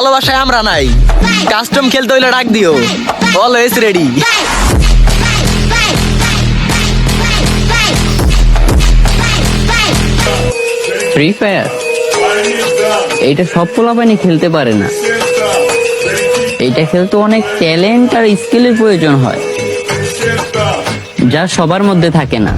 ভালোবাসায় আমরা নাই। কাস্টম খেলতে হইলে ডাক দিও। অলওয়েজ রেডি ফ্রি ফায়ার এইটা সব পোলাপানি খেলতে পারে না। এইটা খেলতে অনেক ট্যালেন্ট আর স্কিলের প্রয়োজন হয়। যা সবার মধ্যে থাকে না।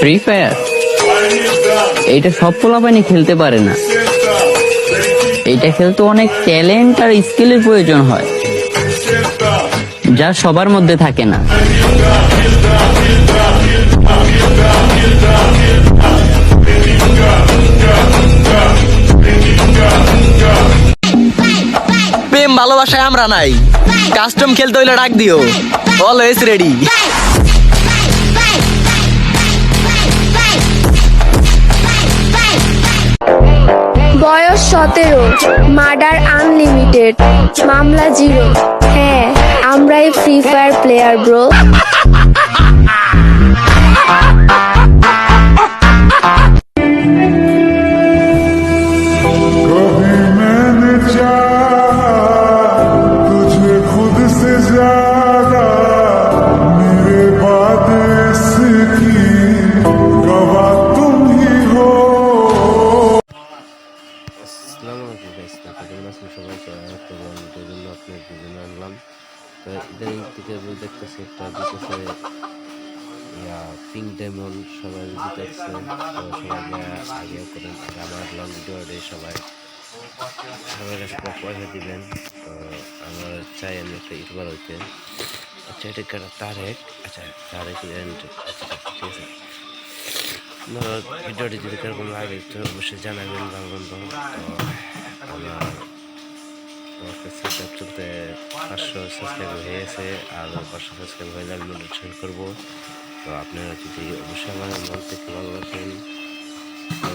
ফ্রি ফায়ার এইটা সব পোলাপানি খেলতে পারে না। এটা খেলতে অনেক ট্যালেন্ট আর স্কিলের প্রয়োজন হয়। যা সবার মধ্যে থাকে না। ভালোবাসায় আমরা নাই। কাস্টম খেলতে হইলে ডাক দিও। অলওয়েজ রেডি বয়স সতেরো, মার্ডার আনলিমিটেড, মামলা জিরো। হ্যাঁ আমরাই ফ্রি ফায়ার প্লেয়ার ব্রো থেকে দেখতেছি একটা দিতেছে, ইয়া পিঙ্ক ডায়মন্ড সবাই দিতেছে, তো সবাই আগে করেন আমার লং ভিডিও সবাই সবাই কাছে পয়সা দিবেন, তো আমার চাই আমি একটা ইউটিউবার হইতে। আচ্ছা এটা কারা? তারেক? আচ্ছা তারেক এন্ড আচ্ছা ঠিক আছে। ভিডিওটি যদি কীরকম লাগে অবশ্যই জানাবেন ভালো তো আমার সাবস্ক্রাইব চলতে পাঁচশো সাবস্ক্রাইব হয়ে গেছে, আর পাঁচশো সাবস্ক্রাইব হয়ে আমি নোটিফিকেশন করব। তো আপনারা যদি অবশ্যই আমার মন থেকে ভালোবাসেন, তো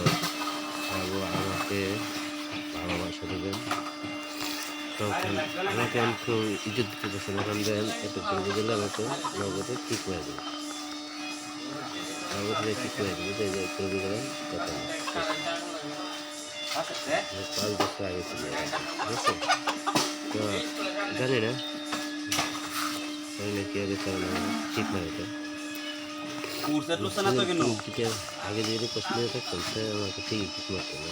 আমাকে ভালোবাসা দেবেন। তো আমাকে আমি খুব ইজ্জত দিতে পারছেন এখন দেন, একটু করে দিলে আমাকে নগদে ঠিক হয়ে যাবে আমাদের কি করে দিবে যে তৈরি করেন কথা না পাঁচ বছর আগে ছিল বুঝছ তো জানি না কি আগে ঠিক না এটা আগে যদি প্রশ্ন থাকতাম সে আমাকে ঠিকই ঠিক মারতো না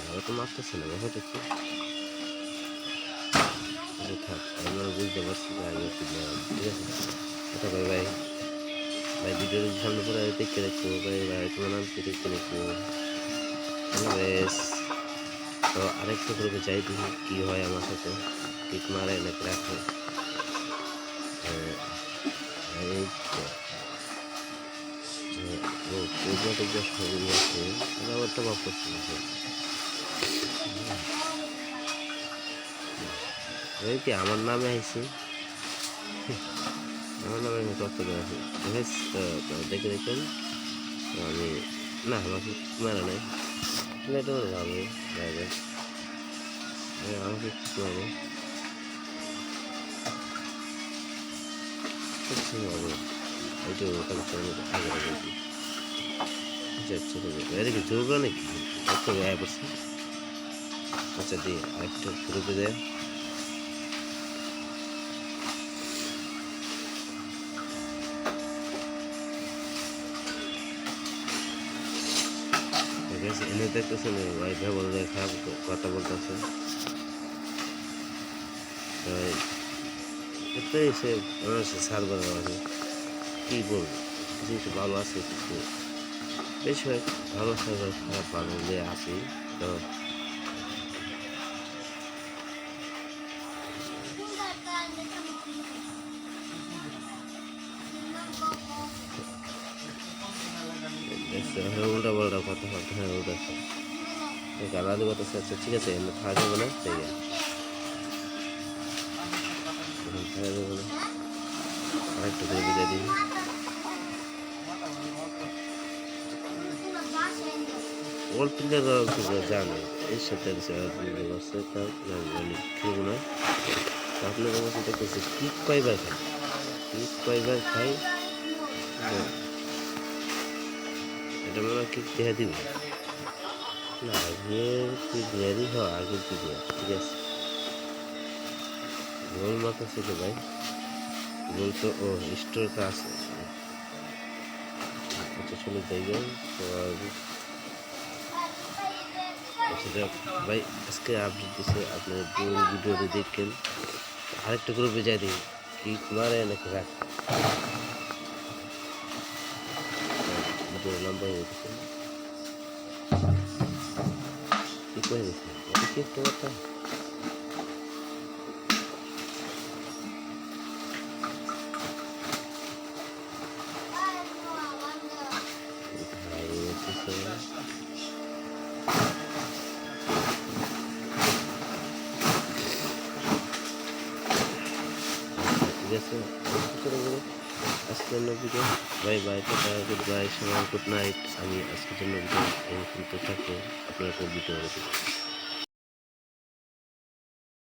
আমার তো মারতেছে না হয়তো থাক আমরা বুঝতে পারছি আগে ঠিক আছে আচ্ছা ভাই। ভাই ভাই ভিডিওর সামনে পরে দেখতে দেখব ভাই। ভাই তোমার নাম কি? দেখতে দেখব তো আরেকটা গ্রুপে যাই দেখি কি হয় আমার সাথে। ঠিক মারে নাকি রাখে হ্যাঁ, এই। হ্যাঁ, ও পূজা টুজা কি আমার নামে আইছি আমার নামে আমি কত করে আছি বেশ তো তো দেখে দেখুন তো আমি না আমাকে মারা নাই এটা যাবে আমাকে কি করব কিছু হবে এইটা ওখানে আগে আগে আচ্ছা আচ্ছা ঠিক আছে জোর নাকি একটু গায়ে পড়ছে আচ্ছা দি আরেকটু গ্রুপে দেয় ঠিক এনে দেখতেছেন ভাই ব্যবহার খারাপ কথা বলতেছে। এটাই সে সে সার্ভার আছে কী বলব? কিছু ভালো আছে কিছু বেশ ভালো সার্ভার খারাপ ভালো যে আছি, তো উল্টা পাল্টা কথা হ্যাঁ উল্টা গালালি বাতাসে আচ্ছা ঠিক আছে, এমনি খাওয়া যাবে না, তাই আরেকটু করে বিদায় দিই। তো কাছে দেখতেছি কয়বার খাই কিক কয়বার খাই হ্যাঁ। এটা মনে হয় কিক দেয়া দিব? না আগের প্লেয়ারই হয় আগের প্লেয়ার ঠিক আছে। গোল মাথা ছিল ভাই। গোল তো, ও স্টোরটা আছে। আচ্ছা চলে যাই আর- সেটা ভাই, আজকে আপডেট দিছে, আপনার পুরো ভিডিওতে দেখেন। আরেকটা গ্রুপে যাই দিই, কি মারে নাকি রাখ ভিডিওর নাম্বার হয়ে গেছে কি করে দিছে এটা কি একটা কথা অন্য video bye bye tata goodbye সবাই গুড নাইট আমি আজকের জন্য ভিডিও থাকব। আপনারা ভিডিও